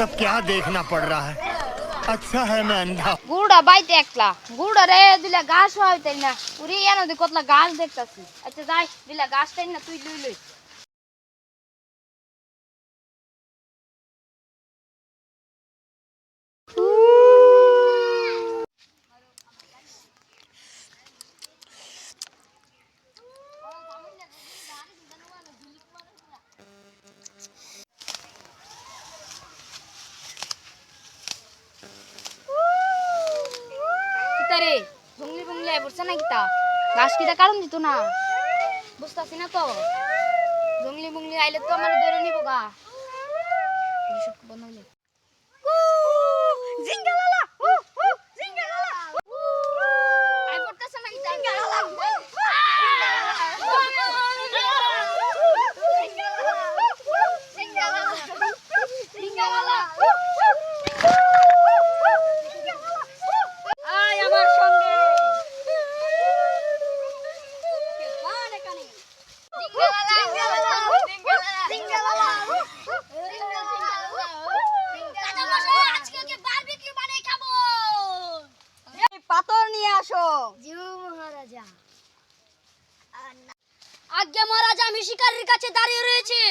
सब क्या देखना पड़ रहा है अच्छा है मैं अंधा গুড়া বাইতে একলা গুড়া রে দিলা ঘাস হইতে না উরি এনো দি কতলা ঘাস দেখতাছি আচ্ছা যাই দিলা ঘাস তাই না তুই লই লই কিতারে জঙ্গলি বঙ্গলি আই পড়ছে না কিতা ঘাস কিটা কারণ দিত না? বুঝতেছি না তো? জঙ্গলি বঙ্গলি আইলে তো আমার ধরে নিব গা। বন্ধ পাথর মহারাজা। আসো আজ্ঞা মহারাজা আমি শিকারীর কাছে দাঁড়িয়ে রয়েছে।